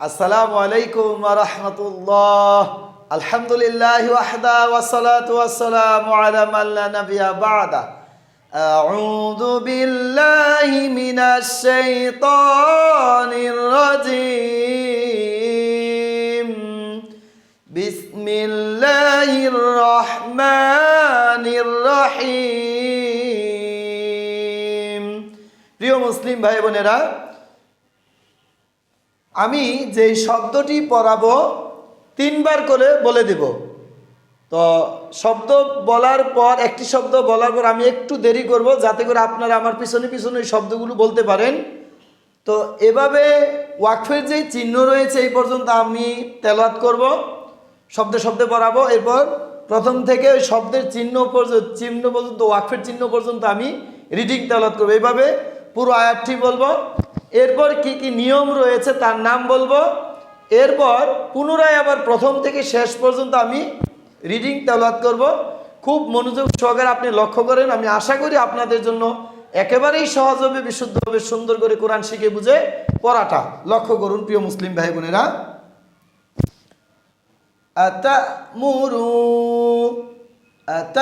আসসালামু আলাইকুম রহমতুল্লাহ। আলহামদুলিল্লাহ ওয়াহদা ওয়াসসালাতু ওয়াসসালামু আলা মান লা নাবিয়্যা বা'দা। আউযু বিল্লাহি মিনাশ শাইতানির রাজীম। বিসমিল্লাহির রহমানির রহিম। প্রিয় মুসলিম ভাই বোনেরা আমি যেই শব্দটি পড়াবো, তিনবার করে বলে দেব। তো শব্দ বলার পর, একটি শব্দ বলার পর আমি একটু দেরি করব, যাতে করে আপনারা আমার পিছনে পিছনে ওই শব্দগুলো বলতে পারেন। তো এভাবে ওয়াকফের যে চিহ্ন রয়েছে এই পর্যন্ত আমি তেলাত করব, শব্দে শব্দে পড়াবো। এরপর প্রথম থেকে ওই শব্দের চিহ্ন পর্যন্ত চিহ্ন পর্যন্ত, ওয়াকফের চিহ্ন পর্যন্ত আমি রিডিং তেলাত করব। এইভাবে পুরো আয়াতটি বলব। এরপর কি কি নিয়ম রয়েছে তার নাম বলব? এরপর পুনরায় আবার প্রথম থেকে শেষ পর্যন্ত আমি রিডিং তেলাত করব। খুব মনোযোগ সহকারে আপনি লক্ষ্য করেন, আমি আশা করি আপনাদের জন্য একেবারেই সহজ হবে বিশুদ্ধভাবে সুন্দর করে কোরআন শিখে বুঝে পড়াটা। লক্ষ্য করুন প্রিয় মুসলিম ভাই বোনেরা। মুরু আত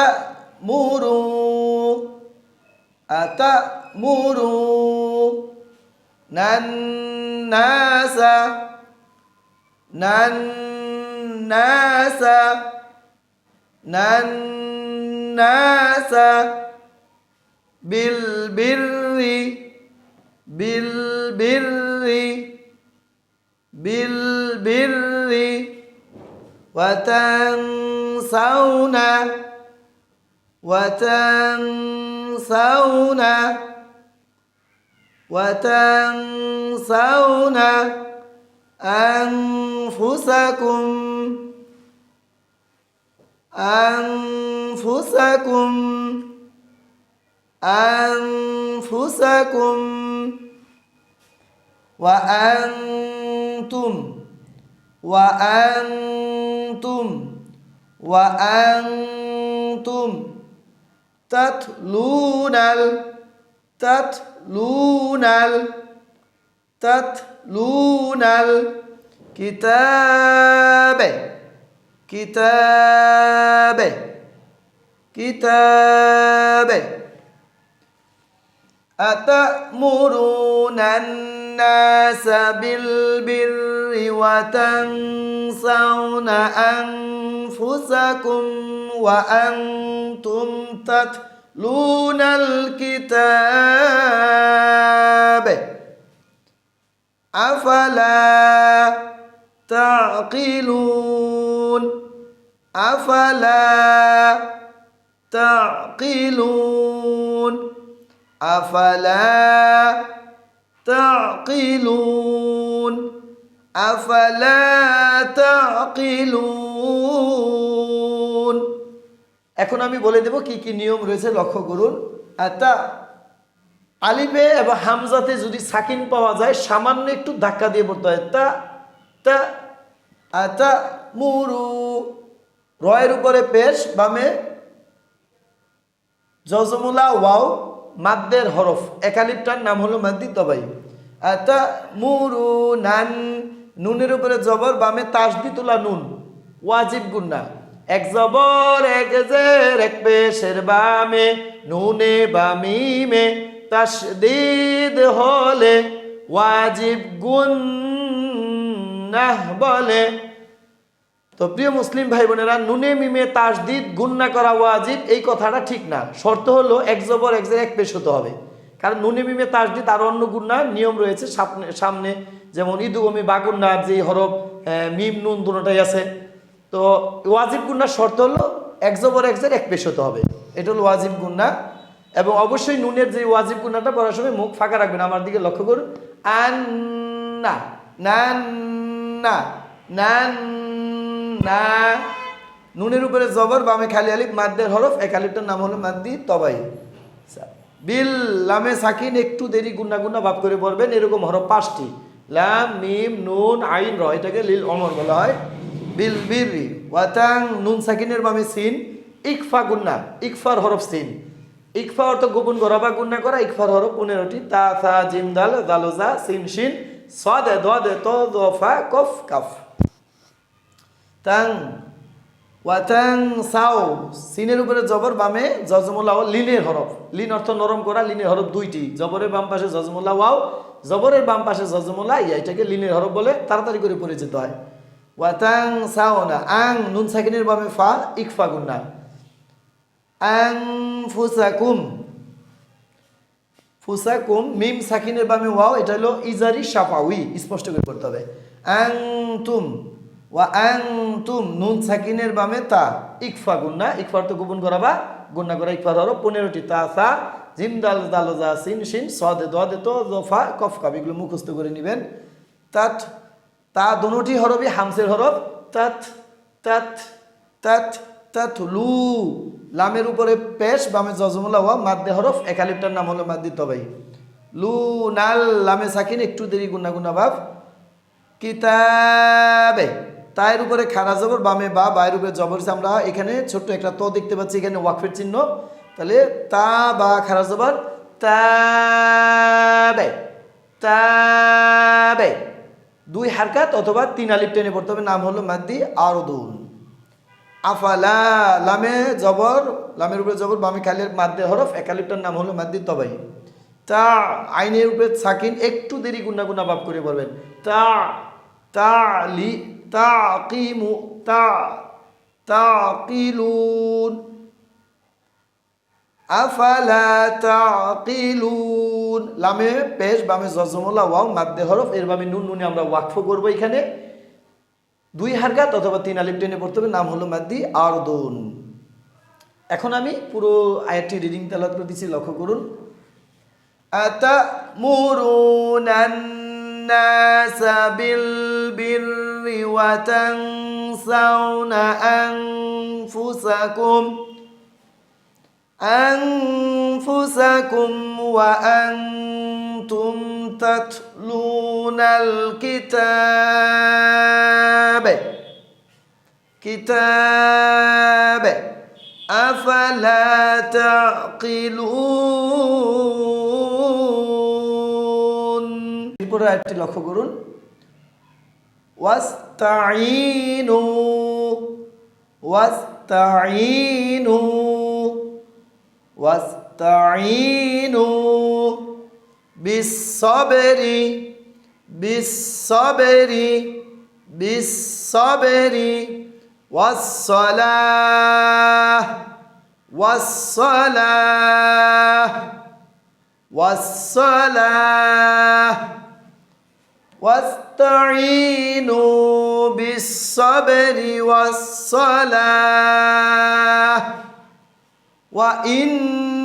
মুরু আত মুরু الناس الناس الناس بالبر بالبر بالبر وتنسون وتنسون وتنسون أنفسكم أنفسكم أنفسكم وأنتم وأنتم وأنتم تتلون tatlunal. Tatlunal. Kitabe. Kitabe. Kitabe. Atamuruna nas bil birri wa tansawna anfusakum wa antum tatlunal تتلون الكتاب أفلا تعقلون؟ أفلا تعقلون؟ أفلا تعقلون؟ أفلا تعقلون؟ এখন আমি বলে দেব কি কি নিয়ম রয়েছে, লক্ষ্য করুন। তা আলিফে এবং হামজাতে যদি সাকিন পাওয়া যায়, সামান্য একটু ধাক্কা দিয়ে পড়তে হয়। তা তা আতা মুরু, রয়ের উপরে পেশ, বামে জজমুলা, ওয়াও, মাদ্দের হরফ। একালিপটার নাম হলো মাদ্দি তবাই। আতা মুরু, নান, নুনের উপরে জবর, বামে তাসদিতুলা নুন। ওয়াজিব গুন্না এক জবর, এক জের, এক পেশের বামে, নুনে বামিমে তাসদিদ হলে, ওয়াজিব গুন্নাহ বলে। তো প্রিয় মুসলিম ভাই বোনেরা নুনে মিমে তাসদিদ গুন্না করা ওয়াজিব, এই কথাটা ঠিক না। শর্ত হলো এক জবর, এক জের, এক পেশ হতে হবে। কারণ নুনে মিমে তাসদিদ আর অন্য গুন্নার নিয়ম রয়েছে সামনে সামনে, যেমন ইদুগমি বাগুন্নার যে হরফ মিম নুন দুটোটাই আছে। তো ওয়াজিব গুন্নার শর্ত হলো এক জবর এক এক পেশ হতে হবে। এটা হলো ওয়াজিব গুন্না এবং অবশ্যই নুনের যে ওয়াজিব গুন্নাটা পড়ার সময় মুখ ফাঁকা রাখবেন, আমার দিকে লক্ষ্য করুন। আন্না, নান্না নান না নুনের উপরে জবর, বামে খালি আলিফ, মাদ্দের হরফ, এক আলিফটার নাম হলো মাদ্দি তবাই। বিল, লামে, সাকিন, একটু দেরি গুন্না গুন্না ভাব করে পড়বেন, এরকম হরফ পাঁচটি। লাম, মিম, নুন, আইন, র, এটাকে লিল অমর বলা হয়। বিল বিরি ওয়াতাং নুন সাকিনের বামে সিন, ইকফা গুন্না, ইকফার হরফ সিন। ইকফা অর্থ গোপন করা বা গুন্না করা, ইকফার হরফ পনেরোটি, তা, সা, জিম, দাল দালোজা সিন, শিন, সদে, দদে, তো দফা কফ, কাফ। তাং, ওয়াতাং, সাও, সিনের উপরে জবর বামে জজমুল্লাহ লিনের হরফ। লিন অর্থ নরম করা, লিনের হরফ দুইটি। জবরের বাম পাশে জজমুল্লাহ ওয়াও জবরের বাম পাশে জজমুল্লাহ ইয়া, এটাকে লিনের হরফ বলে তাড়াতাড়ি করে পরিচিত হয়। ওয়াতাং সাও না আং নুন সাকিনের বামে ফা ইকফা গুন্না আং ফুসাকুম ফুসাকুম মিম সাকিনের বামে ওয়াও এটা হলো ইজারি সাফাউই স্পষ্ট করে করতে হবে আং তুম ওয়া আং তুম নুন সাকিনের বামে তা ইকফা গুন্না ইকফার তো গুবন করাবা গুন্না করা ইকফার হলো পনেরোটি তা সা জিম দাল দাল জা সিন সিন সদে দদে তো জফা কফ কাব এগুলো মুখস্থ করে নেবেন তাত তা দোনোটি হরফই হামসের হরফ, তাত তাত তাত তাত, লু। লামের উপরে পেশ, বামে জজমুল্লা হওয়া মাদ্দে হরফ, একালিপটার নাম হলো মাদ্দি তবাই। লু, নাল, লামে সাকিন, একটু দেরি গুনা গুনা ভাব। কিতাবে, তায়ের উপরে খারা জবর, বামে বা, বায়ের উপরে জবর। আমরা এখানে ছোট্ট একটা ত দেখতে পাচ্ছি, এখানে ওয়াকফের চিহ্ন। তাহলে তা, বা, খারা জবর, তাবে তাবে। দুই হারকাত অথবা তিন আলিপ টেনে পড়তে হবে, নাম হলো মাদ্দি আরদুন। আফালা লামে জবর, লামের উপরে জবর, বামে খালের মাদ্দে হরফ একালিপটার নাম হলো মাদ্দি তবাই। তা আইনের উপরে সাকিন, একটু দেরি গুনা গুনা ভাব করে বলবেন। তা তা লি, তা কিমু, তা তা কিলুন। আফালা তাকিলুন লামে পেশ বামে জজমুল্লাহ ওয়াও মাদ্দে হরফ এর বামে নুন নুনে আমরা ওয়াকফ করব এখানে দুই হারকাত অথবা তিন আলিপ টেনে পড়তে হবে নাম হলো মাদ্দি আরদুন এখন আমি পুরো আয়াতটি রিডিং তেলাত করে দিচ্ছি লক্ষ্য করুন أتأمرون الناس بالبر وتنسون أنفسكم أنفسكم وأنتم تتلون الكتاب كتاب أفلا تعقلون এরপরে আরেকটি লক্ষ্য করুন ওয়াস্তাইনু ওয়াস্তাইনু واستعينوا بالصبر بالصبر بالصبر والصلاة والصلاة والصلاة واستعينوا بالصبر والصلاة وإنها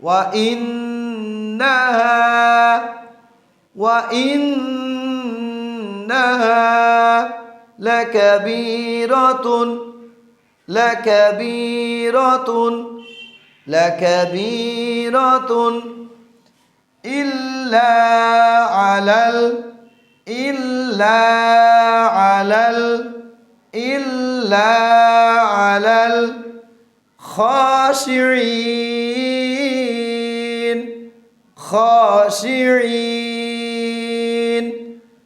وإنها وإنها لكبيرة لكبيرة لكبيرة إلا على إلا على إلا على الخاشعين. خاشعين.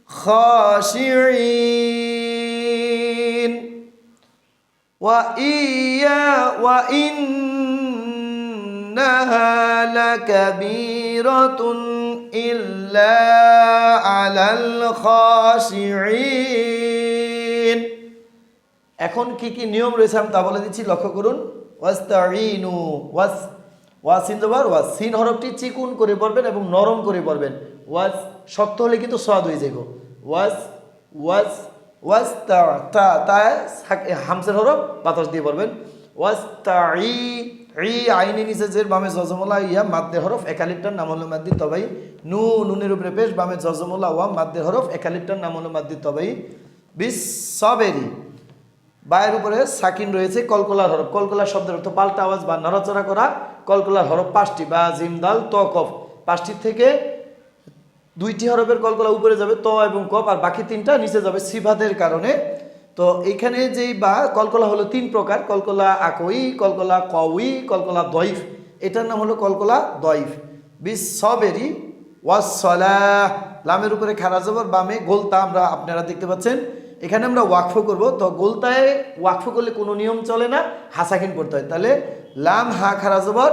خاشعين. وإيا وإنها لكبيرة إلا على الخاشعين. এখন কি কি নিয়ম রয়েছে আমি তা বলে দিচ্ছি, লক্ষ্য করুন। ওয়াস্তাইনু ওয়াস, ওয়াসিন জবর ওয়াস সিন হরফটি চিকুন করে পড়বেন এবং নরম করে পড়বেন। ওয়াস শক্ত হলে কিন্তু স্বাদ হয়ে যাইব। ওয়াস ওয়াস ওয়াস তা তা তা হামসের হরফ বাতাস দিয়ে পড়বেন। ওয়াস তা ই ই আইনি নিচে যে বামে জজমলা, ইয়া, মাদ্দে হরফ, একালিপটার, নাম হলো মাদ্দি তবাই। নু, নুনের উপরে পেশ, বামে জজমলা, ওয়া, মাদ্দে হরফ, একালিপটার, নাম হলো মাদ্দি তবাই। বিস সবেরি বায়ের উপরে সাকিন রয়েছে, কলকলার হরফ। কলকলার শব্দের অর্থ পাল্টা আওয়াজ বা নড়াচড়া করা। কলকলার হরফ পাঁচটি, বা জিমদাল ত, কফ। পাঁচটির থেকে দুইটি হরফের কলকলা উপরে যাবে ত এবং কফ, আর বাকি তিনটা নিচে যাবে সিফাতের কারণে। তো এইখানে যেই বা, কলকলা হলো তিন প্রকার, কলকলা আকই, কলকলা কউই কলকলা দইফ এটার নাম হলো কলকলা দইফ বিস সবেরি ওয়াসলাহ লামের উপরে খারা জবর, বামে গোলতা, আমরা আপনারা দেখতে পাচ্ছেন। এখানে আমরা ওয়াকফ করব। তো গোলতায় ওয়াকফ করলে কোনো নিয়ম চলে না হাসাকিন পড়তে হয়। তাহলে লাম, হা, খারা জবর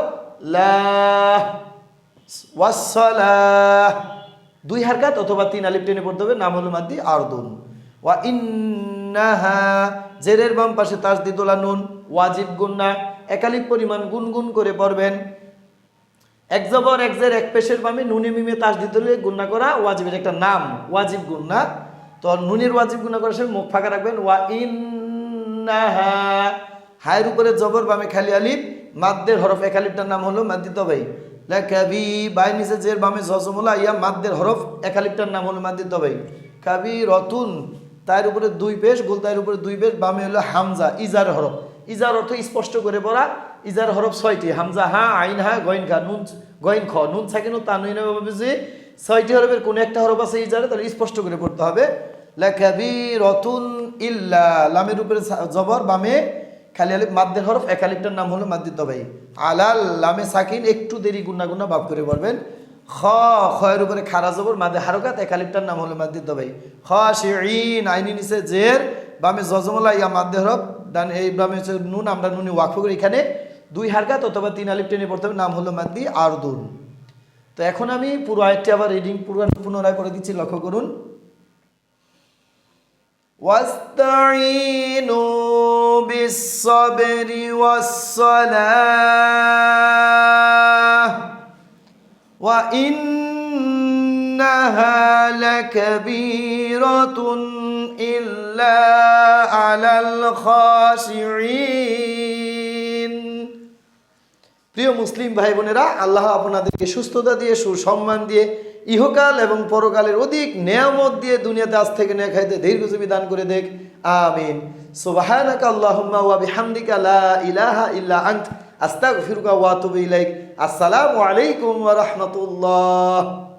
দুই হারকাত অথবা তিন আলিফ টেনে পড়তে হবে, নাম হলো মাদ্দি আরদুন ওয়া ইন্নাহা জেরের বাম পাশে তাসদিদুলা নুন, ওয়াজিব গুন্না একালিক পরিমাণ গুনগুন করে পড়বেন। এক জবর, এক জের, এক পেশের বামে নুনে মিমে তাস দিতে গুন্না করা ওয়াজিবের একটা নাম, ওয়াজিব গুন্না তো নুনের ওয়াজিব গুন্না করার সময় মুখ ফাঁকা রাখবেন। ওয়া ইন্নাহা, হায়ের উপরে জবর বামে খালি আলিফ, মাদ্দের হরফ এক আলিফটার নাম হলো মাদ্দি তবাই কাবি বাই নিচে জের বামে জজমুলা ইয়া মাদ্দের হরফ এক আলিফটার নাম হলো মাদ্দি তবাই কাবি রতুন তার উপরে দুই পেশ, গোল তার উপরে দুই পেশ, বামে হলো হামজা, ইজার হরফ। ইজার অর্থ স্পষ্ট করে পড়া, ইজার হরফ ছয়টি, হামজা হা, আইন হা গইন খা নুন গইন খ। নুন থাকিনো তা নুই না ভাবে যে ছয়টি হরফের কোন একটা হরফ আছে ইজারে তাহলে স্পষ্ট করে পড়তে হবে। লেখাবি রতুন ইল্লা, লামের উপরে জবর, বামে খালি আলিফ, মাদ্দের হরফ, এক আলিফটার নাম হলো মাদ্দি তবাই আলাল, লামে সাকিন, একটু দেরি গুন্না গুন্না ভাব করে পড়বেন খ, খয়ের উপরে খারা জবর, মাদে হারকাত, এক আলিফটার নাম হলো মাদ্দি তবাই খ শিন আইনি নিচে জের, বামে জজমলা, ইয়া মাদ্দে হরফ, ডান এই বামে নুন, আমরা নুনি ওয়াকফ করি এখানে। দুই হারকাত অথবা তিন আলিফ টেনে পড়তে হবে, নাম হলো মাদ্দি আরদুন। তো এখন আমি পুরো আয়টি আবার রিডিং পুরো পুনরায় করে দিচ্ছি লক্ষ্য করুন واستعينوا بالصبر والصلاة وإنها لكبيرة إلا على الخاشعين প্রিয় মুসলিম ভাই বোনেরা আল্লাহ আপনাদেরকে সুস্থতা দিয়ে, সুসম্মান দিয়ে, ইহকাল এবং পরকালের অধিক নেয়ামত দিয়ে দুনিয়াতে আজ থেকে নেয়া খাইতে দীর্ঘজীবী দান করে দেখ। আমিন। সুবহানাকা আসসালামু আলাইকুম ওয়া রাহমাতুল্লাহ।